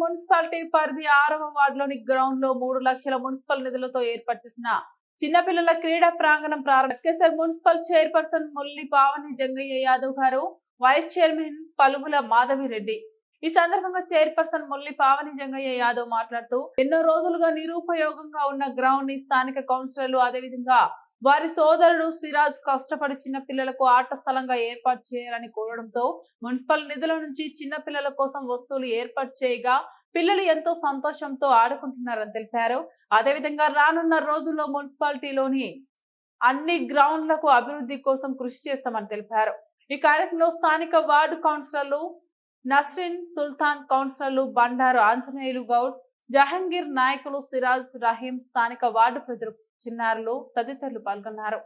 Municipality పరిధి ఆరవ వార్డులోని గ్రౌండ్లో మూడు లక్షల మున్సిపల్ నిధులతో ఏర్పాటు చేసిన చిన్నపిల్లల క్రీడా ప్రాంగణం ప్రారంభ. మున్సిపల్ చైర్పర్సన్ ముల్లి పావని జంగయ్య యాదవ్ గారు వైస్ చైర్మన్ పలువుల మాధవి రెడ్డి. ఈ సందర్భంగా చైర్పర్సన్ ముల్లి పావని జంగయ్య యాదవ్ మాట్లాడుతూ ఎన్నో రోజులుగా నిరుపయోగంగా ఉన్న గ్రౌండ్ని స్థానిక కౌన్సిలర్లు అదేవిధంగా వారి సోదరుడు సిరాజ్ కష్టపడి చిన్న పిల్లలకు ఆట స్థలంగా ఏర్పాటు చేయాలని కోరడంతో మున్సిపల్ నిధుల నుంచి చిన్న పిల్లల కోసం వస్తువులు ఏర్పాటు చేయగా పిల్లలు ఎంతో సంతోషంతో ఆడుకుంటున్నారని తెలిపారు. అదేవిధంగా రానున్న రోజుల్లో మున్సిపాలిటీలోని అన్ని గ్రౌండ్లకు అభివృద్ధి కోసం కృషి చేస్తామని తెలిపారు. ఈ కార్యక్రమంలో స్థానిక వార్డు కౌన్సిలర్లు నస్రిన్ సుల్తాన్ కౌన్సిలర్లు బండారు ఆంజనేయులు గౌడ్ జహంగీర్ నాయకులు సిరాజ్ రహీం స్థానిక వార్డు ప్రజలు చిన్నారులు తదితరులు పాల్గొన్నారు.